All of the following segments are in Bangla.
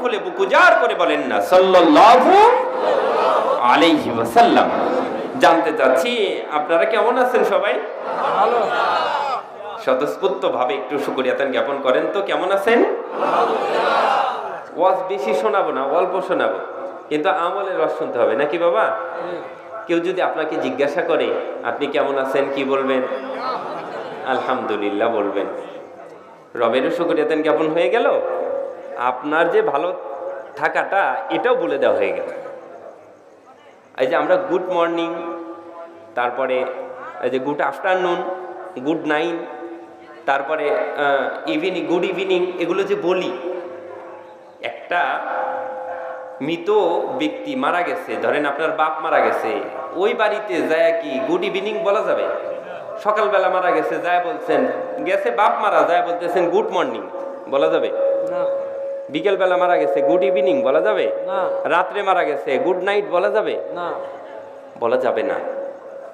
খুলে বুকুজার করে বলেন না সাল্লাল্লাহু আলাইহি ওয়াসাল্লাম। জানতে চাচ্ছি আপনারা কেমন আছেন সবাই? ভালো। স্বতঃস্ফূর্ত ভাবে একটু শুকরিয়াতান জ্ঞাপন করেন তো কেমন আছেন? ওয়াজ বেশি শোনাবো না অল্প শোনাবো। কিন্তু আমলের রস শুনতে হবে নাকি বাবা? কেউ যদি আপনাকে জিজ্ঞাসা করে আপনি কেমন আছেন? কি বলবেন? আলহামদুলিল্লাহ বলবেন। রবেরও শুকরিয়াতেন জ্ঞাপন হয়ে গেল। আপনার যে ভালো থাকাটা, এটাও বলে দেওয়া হয়ে গেল। এই যে আমরা গুড মর্নিং তারপরে এই যে গুড আফটারনুন গুড নাইন তারপরে ইভিনিং গুড ইভিনিং এগুলো যে বলি, একটা মৃত ব্যক্তি মারা গেছে, ধরেন আপনার বাপ মারা গেছে, ওই বাড়িতে যায় কি গুড ইভিনিং বলা যাবে? সকালবেলা মারা গেছে, যায় বলছেন, গেছে বাপ মারা, যায় বলতেছেন গুড মর্নিং বলা যাবে? বিকেলবেলা মারা গেছে গুড ইভিনিং বলা যাবে? না। রাত্রে মারা গেছে গুড নাইট বলা যাবে? না। বলা যাবে না।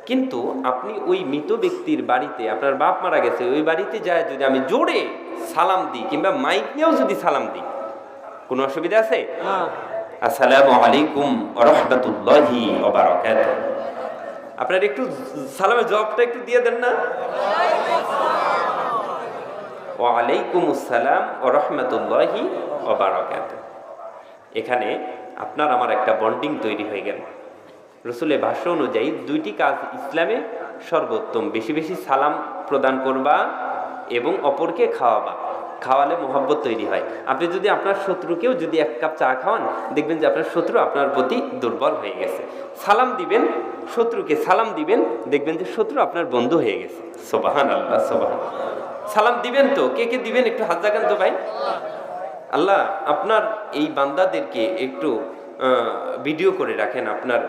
কিন্তু আপনি ওই মৃত ব্যক্তির বাড়িতে আপনার বাপ মারা গেছে ওই বাড়িতে যায় যদি আমি জোরে সালাম দিই কিংবা মাইক নিয়েও যদি সালাম দিই কোনো অসুবিধা আছে? আসসালামু আলাইকুম রহমতুল্লাহি আপনার একটু সালামের জবাবটা একটু দিয়ে দেন না? ওয়ালাইকুম আসসালাম ও রহমতুল্লাহি ওবারাকাত এখানে আপনার আমার একটা বন্ডিং তৈরি হয়ে গেল। রসুলের ভাষ্য অনুযায়ী দুইটি কাজ ইসলামে সর্বোত্তম। বেশি বেশি সালাম প্রদান করবা এবং অপরকে খাওয়াবা। খাওয়ালে মোহাব্বত তৈরি হয়। আপনি যদি আপনার শত্রুকেও যদি এক কাপ চা খাওয়ান, দেখবেন যে আপনার শত্রু আপনার প্রতি দুর্বল হয়ে গেছে। সালাম দিবেন শত্রুকে, সালাম দিবেন, দেখবেন যে শত্রু আপনার বন্ধু হয়ে গেছে। সোবাহান আল্লাহ সোবাহান। সালাম দিবেন তো? কে কে দিবেন? একটু হাত জাগান তো ভাই। আল্লাহ, আপনার এই বান্দাদেরকে একটু ভিডিও করে রাখেন আপনার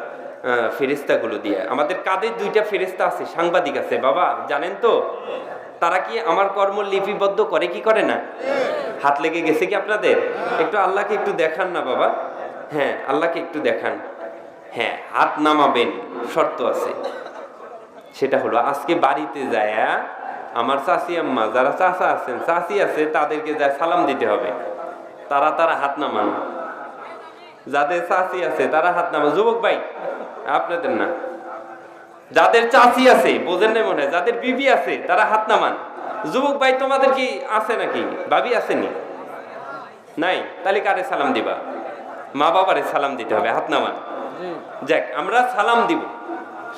ফেরেস্তাগুলো দিয়ে। আমাদের কাদের দুইটা ফেরেস্তা আছে, সাংবাদিক আছে। বাবা, জানেন তো? তারা কি আমার কর্ম লিপিবদ্ধ করে কি করে না? হাত লেগে গেছে কি আপনাদের? একটু আল্লাহকে একটু দেখান না বাবা? হ্যাঁ আল্লাহকে একটু দেখান। হ্যাঁ হাত নামাবেন, শর্ত আছে। সেটা হলো, আজকে বাড়িতে যায় আমার চাষি আম্মা, যারা চাষা আছেন চাষি আছে, তাদেরকে যায় সালাম দিতে হবে। তারা তারা হাত নামান। যাদের চাষি আছে তারা হাত নামান। যুবক ভাই আপনাদের না? যাদের চাষি আছে বোঝেন না মনে হয় যাদের বিবি আছে তারা হাত নামান। যুবক ভাই তোমাদের কি আছে নাকি? ভাবি আসেনি? নাই? তাহলে কারে সালাম দিবা? মা বাবারে সালাম দিতে হবে হাত নামান। যাক আমরা সালাম দিব।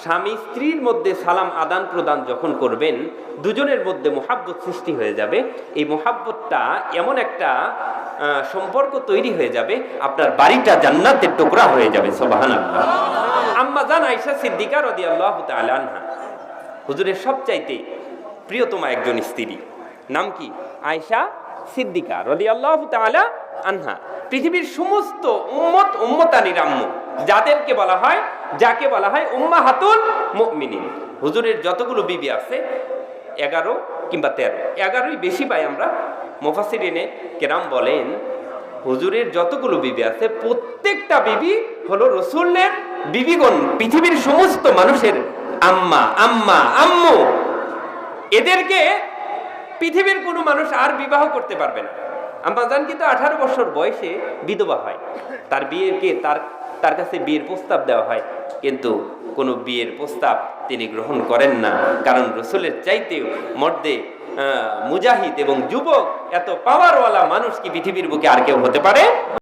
স্বামী স্ত্রীর মধ্যে সালাম আদান প্রদান যখন করবেন দুজনের মধ্যে মোহাব্বত সৃষ্টি হয়ে যাবে। এই মোহাব্বতটা এমন একটা সম্পর্ক তৈরি হয়ে যাবে, আপনার বাড়িটা জান্নাতের টুকরা হয়ে যাবে আম্মা জান আইসা সিদ্দিকা রদি আল্লাহ আনহা। হুজুরের সবচাইতে প্রিয়তমা একজন স্ত্রী। নাম কি? আয়সা সিদ্দিকা রদি আল্লাহ আনহা। পৃথিবীর সমস্ত উম্মত, উম্মতানির আম্মু, যাদেরকে বলা হয়, যাকে বলা হয় উম্মা হাতুল মুমিনিন। হুজুরের যতগুলো বিবি আছে, এগারো কিংবা তেরো, এগারোই বেশি পাই আমরা মোফাসিরিনে কেরাম বলেন, হুজুরের যতগুলো বিবি আছে, প্রত্যেকটা বিবি হলো রসুলের বিবিগণ, পৃথিবীর সমস্ত মানুষের আম্মা আম্মা, আম্মু। এদেরকে পৃথিবীর কোনো মানুষ আর বিবাহ করতে পারবে না। আম্মাজান কিন্তু আঠারো বছর বয়সে বিধবা হয়। তার বিয়েকে তার তার কাছে বিয়ের প্রস্তাব দেওয়া হয়। কিন্তু কোনো বিয়ের প্রস্তাব তিনি গ্রহণ করেন না। কারণ রসুলের চাইতেও মর্দে মুজাহিদ এবং যুবক এত পাওয়ারওয়ালা মানুষ কি পৃথিবীর বুকে আর কেউ হতে পারে?